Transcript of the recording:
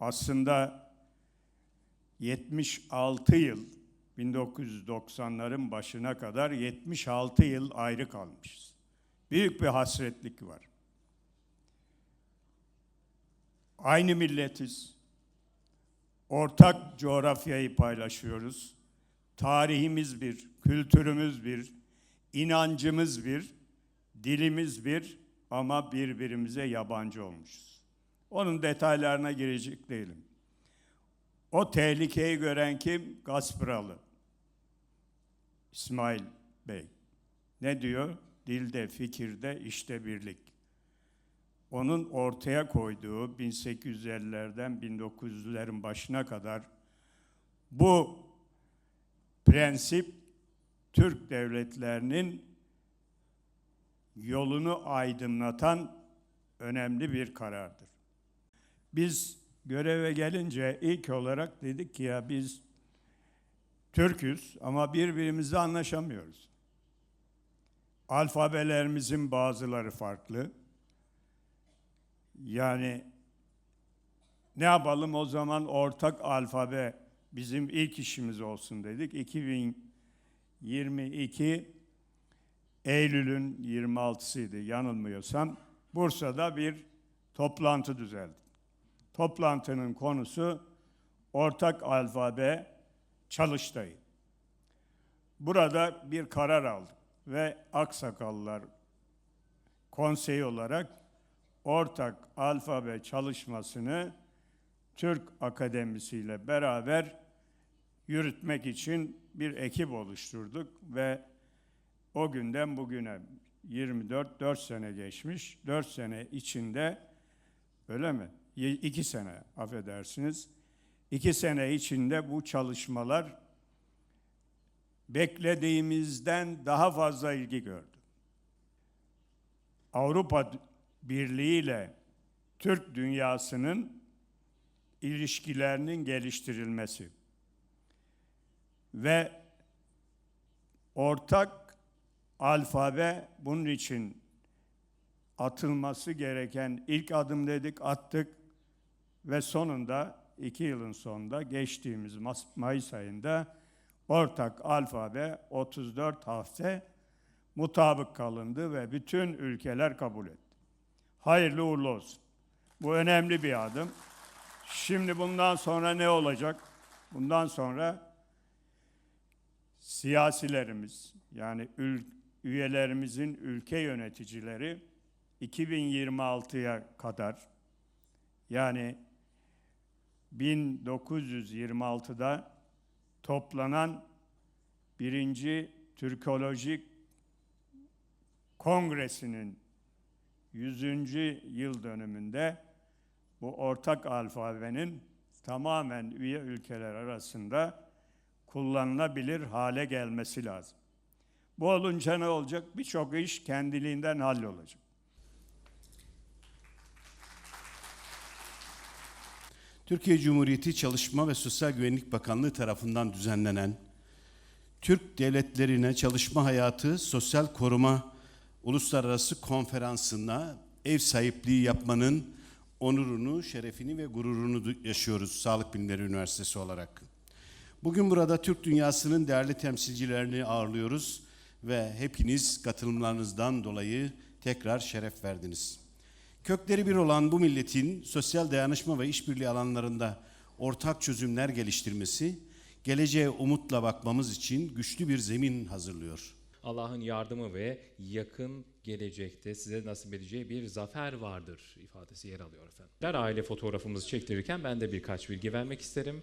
aslında 76 yıl 1990'ların başına kadar 76 yıl ayrı kalmışız. Büyük bir hasretlik var. Aynı milletiz. Ortak coğrafyayı paylaşıyoruz. Tarihimiz bir, kültürümüz bir, inancımız bir, dilimiz bir ama birbirimize yabancı olmuşuz. Onun detaylarına girecek değilim. O tehlikeyi gören kim? Gaspıralı. İsmail Bey. Ne diyor? Dilde, fikirde, işte birlik. Onun ortaya koyduğu 1850'lerden 1900'lerin başına kadar bu prensip Türk devletlerinin yolunu aydınlatan önemli bir karardır. Biz göreve gelince ilk olarak dedik ki ya biz Türküz ama birbirimizle anlaşamıyoruz. Alfabelerimizin bazıları farklı. Yani ne yapalım o zaman ortak alfabe bizim ilk işimiz olsun dedik. 2022 Eylül'ün 26'sıydı yanılmıyorsam. Bursa'da bir toplantı düzeldi. Toplantının konusu ortak alfabe çalıştayı. Burada bir karar aldık ve Aksakallılar konseyi olarak ortak alfabe çalışmasını Türk Akademisi ile beraber yürütmek için bir ekip oluşturduk ve o günden bugüne 24 4 sene geçmiş. 4 sene içinde öyle mi? 2 sene affedersiniz. 2 sene içinde bu çalışmalar beklediğimizden daha fazla ilgi gördü. Avrupa Birliği ile Türk dünyasının ilişkilerinin geliştirilmesi ve ortak alfabe bunun için atılması gereken ilk adım dedik attık ve sonunda iki yılın sonunda geçtiğimiz Mayıs ayında ortak alfabe 34 hafte mutabık kalındı ve bütün ülkeler kabul etti. Hayırlı uğurlu olsun. Bu önemli bir adım. Şimdi bundan sonra ne olacak? Bundan sonra siyasilerimiz yani ül- üyelerimizin ülke yöneticileri 2026'ya kadar yani 1926'da toplanan birinci Türkolojik Kongresi'nin 100. yıl dönümünde bu ortak alfabenin tamamen üye ülkeler arasında kullanılabilir hale gelmesi lazım. Bu olunca ne olacak? Birçok iş kendiliğinden hallolacak. Türkiye Cumhuriyeti Çalışma ve Sosyal Güvenlik Bakanlığı tarafından düzenlenen Türk devletlerine çalışma hayatı sosyal koruma uluslararası konferansına ev sahipliği yapmanın onurunu, şerefini ve gururunu yaşıyoruz Sağlık Bilimleri Üniversitesi olarak. Bugün burada Türk dünyasının değerli temsilcilerini ağırlıyoruz ve hepiniz katılımlarınızdan dolayı tekrar şeref verdiniz. Kökleri bir olan bu milletin sosyal dayanışma ve işbirliği alanlarında ortak çözümler geliştirmesi, geleceğe umutla bakmamız için güçlü bir zemin hazırlıyor. Allah'ın yardımı ve yakın gelecekte size nasip edeceği bir zafer vardır ifadesi yer alıyor efendim. Aile fotoğrafımızı çektirirken ben de birkaç bilgi vermek isterim.